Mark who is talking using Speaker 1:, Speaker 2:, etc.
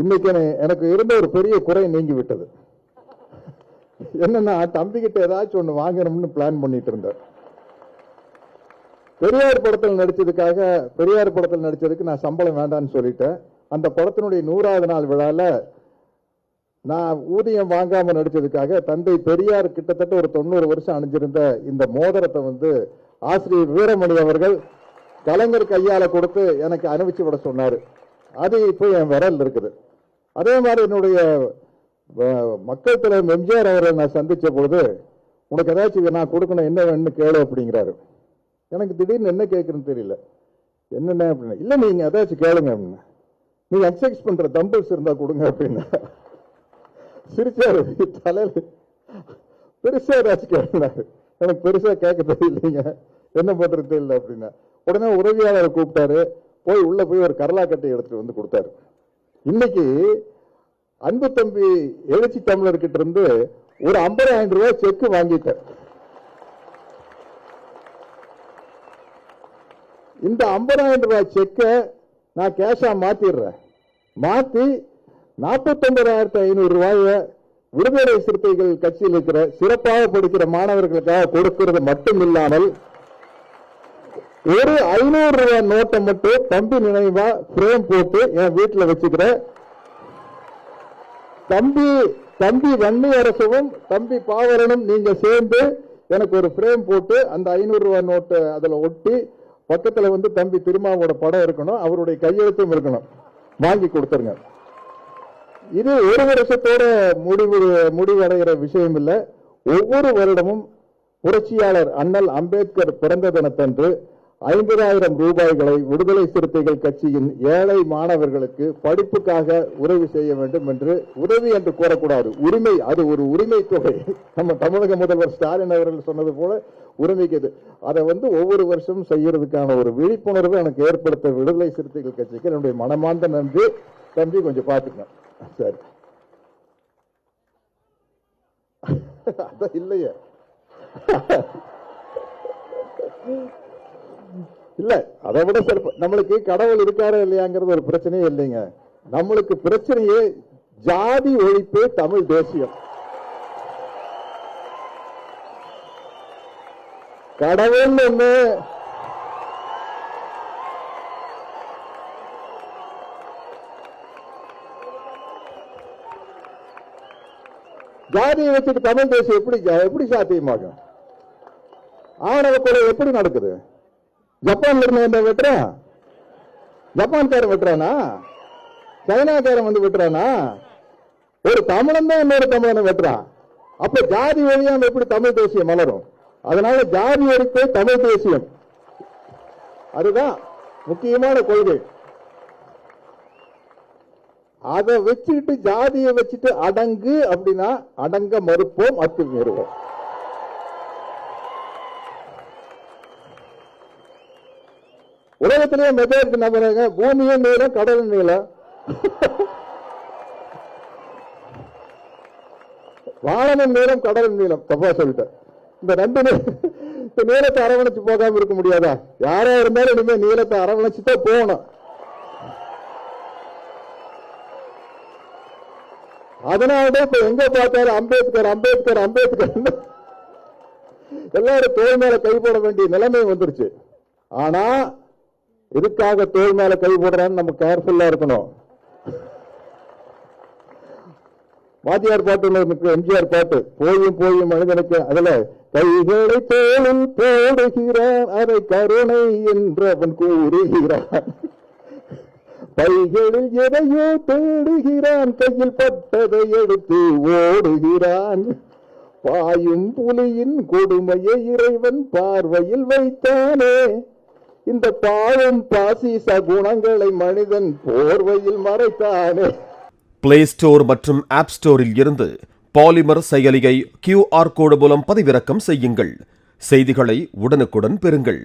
Speaker 1: இன்னைக்கு எனக்கு இருந்த ஒரு பெரிய குறை நீங்கி விட்டது என்னன்னா தம்பிக்கிட்ட ஏதாச்சும் ஒண்ணு வாங்கணும்னு பிளான் பண்ணிட்டு இருந்தேன். பெரியார் படத்தில் நடிச்சதுக்காக பெரியார் படத்தில் நடிச்சதுக்கு நான் சம்பளம் வேண்டாம்னு சொல்லிட்டேன். அந்த படத்தினுடைய நூறாவது நாள் விழால நான் ஊதியம் வாங்காம நடிச்சதுக்காக தந்தை பெரியார் கிட்டத்தட்ட ஒரு தொண்ணூறு வருஷம் அணிஞ்சிருந்த இந்த மோதிரத்தை வந்து ஆசிரியர் வீரமணி அவர்கள் கலைஞர் கையால கொடுத்து எனக்கு அனுப்பிச்சு விட சொன்னாரு. அது இப்போ என் விரல் இருக்குது. அதே மாதிரி என்னுடைய மக்கள் தலைவர் எம்ஜிஆர் அவரை நான் சந்திச்ச பொழுது உனக்கு ஏதாச்சும் நான் கொடுக்கணும் என்ன வேணும்னு கேளு அப்படிங்கிறாரு. எனக்கு திடீர்னு என்ன கேட்குறேன்னு தெரியல. என்னென்ன? அப்படின்னா. இல்லை நீங்க ஏதாச்சும் கேளுங்க அப்படின்னு. நீங்கள் எக்ஸசைஸ் பண்ற தம்பிள்ஸ் இருந்தா கொடுங்க அப்படின்னு. சிரிச்சாரு தலையில பெருசா ஏதாச்சும் கேட்குறாரு எனக்கு பெருசா கேட்க தெரியலைங்க. என்ன பண்றது தெரியல அப்படின்னா. உடனே உதவியாளரை கூப்பிட்டாரு. போய் உள்ள போய் ஒரு கரலா கட்டை எடுத்துட்டு வந்து கொடுத்தாரு. இன்னைக்கு அன்பு தம்பி எழுச்சி தமிழர்கிட்ட இருந்து ஒரு ஐம்பதாயிரம் ரூபாய் செக் வாங்கிட்டேன். இந்த ஐம்பதாயிரம் ரூபாய் செக்கை நான் கேஷா மாத்திடுறேன். மாத்தி நாற்பத்தொன்பதாயிரத்தி ஐநூறு ரூபாயை விடுதலை சிறுத்தைகள் கட்சியில் இருக்கிற சிறப்பாக படிக்கிற மாணவர்களுக்காக கொடுக்கிறது மட்டும் இல்லாமல் ஒரு ஐநூறு ரூபாய் நோட்டை மட்டும் தம்பி நினைவா பிரேம் போட்டு என் வீட்டில் வச்சுக்கிறேன். தம்பி தம்பி வன்னி அரசவும் தம்பி பாவரனும் நீங்க சேர்ந்து எனக்கு ஒரு ஃப்ரேம் போட்டு அந்த ஐநூறு ரூபாய் நோட்டு அதுல ஒட்டி பக்கத்துல வந்து தம்பி திருமாவோட படம் இருக்கணும் அவருடைய கையெழுத்தும் இருக்கணும். வாங்கி கொடுத்துருங்க. இது ஒரு வருஷத்தோட முடிவு முடிவடைகிற விஷயம் இல்ல. ஒவ்வொரு வருடமும் புரட்சியாளர் அண்ணல் அம்பேத்கர் பிறந்த தினத்தன்று ஐம்பதாயிரம் ரூபாய்களை விடுதலை சிறுத்தைகள் கட்சியின் ஏழை மாணவர்களுக்கு படிப்புக்காக உதவி செய்ய வேண்டும் என்று உதவி என்று கூறக்கூடாது. உரிமை அது ஒரு உரிமை தொகை. நம்ம தமிழக முதல்வர் ஸ்டாலின் அவர்கள் சொன்னது போல உரிமைக்கு இது. அதை வந்து ஒவ்வொரு வருஷமும் செய்யறதுக்கான ஒரு விழிப்புணர்வு எனக்கு ஏற்படுத்த விடுதலை சிறுத்தைகள் கட்சிக்கு என்னுடைய மனமார்ந்த நன்றி. தம்பி கொஞ்சம் பார்த்துக்கங்க. சரி. அதான் இல்லையே. இல்ல அதை விட சிறப்பு. நம்மளுக்கு கடவுள் இருக்காரா இல்லையாங்கிறது ஒரு பிரச்சனையே இல்லைங்க. நம்மளுக்கு பிரச்சனையே ஜாதி ஒழிப்பு தமிழ் தேசியம். கடவுள் ஒண்ணு ஜாதியை வச்சுட்டு தமிழ் தேசியம் எப்படி எப்படி சாத்தியமாகும்? ஆணவ கொலை எப்படி நடக்குது? ஜப்பான்ல இருந்து வந்த வெட்டுறான் ஜப்பான்காரன் வெட்டுறானா? சைனாக்காரன் வந்து வெட்டுறானா? ஒரு தமிழன் தான் இன்னொரு தமிழனை வெட்டுறான் அப்ப ஜாதி வழியாம எப்படி தமிழ் தேசியம் மலரும்? அதனால ஜாதி ஒழிப்பு தமிழ் தேசியம். அதுதான் முக்கியமான கொள்கை. அதை வச்சுக்கிட்டு ஜாதியை வச்சுட்டு அடங்கு அப்படின்னா அடங்க மறுப்போம் அத்துமீறுவோம். உலகத்திலேயே மெஜாரிட்டி நம்புறாங்க பூமியும் நீளம் கடலும் நீளம் வானமும் நீளம் கடலும் நீளம் தப்பா சொல்லிட்டேன். இந்த ரெண்டு இந்த நீளத்தை அரவணைச்சு போகாம இருக்க முடியாதா? யாரா இருந்தாலும் இனிமே நீளத்தை அரவணைச்சு தான் போகணும். அதனாலதான் இப்ப எங்க பார்த்தாலும் அம்பேத்கர் அம்பேத்கர் அம்பேத்கர் எல்லாரும் தோல் மேல கை போட வேண்டிய நிலைமை வந்துருச்சு. ஆனா இதுக்காக தோல் மேல கை போடுறான்னு நம்ம கேர்ஃபுல்லா இருக்கணும். வாத்தியார் பாட்டு எம்ஜிஆர் பாட்டு. போயும் போயும் மனிதனுக்கு அதுல கைகளை தோளில் போடுகிறான் அதை கருணை என்று அவன் கூறுகிறான். பைகளில் எதையோ தேடுகிறான் கையில் பட்டதை எடுத்து ஓடுகிறான். பாயும் புலியின் கொடுமையை இறைவன் பார்வையில் வைத்தானே. இந்த பாவம் பாசிச குணங்களை மனிதன் போர்வையில் மறைத்தானே.
Speaker 2: பிளே ஸ்டோர் மற்றும் ஆப் ஸ்டோரில் இருந்து பாலிமர் செயலியை கியூஆர் கோடு மூலம் பதிவிறக்கம் செய்யுங்கள். செய்திகளை உடனுக்குடன் பெறுங்கள்.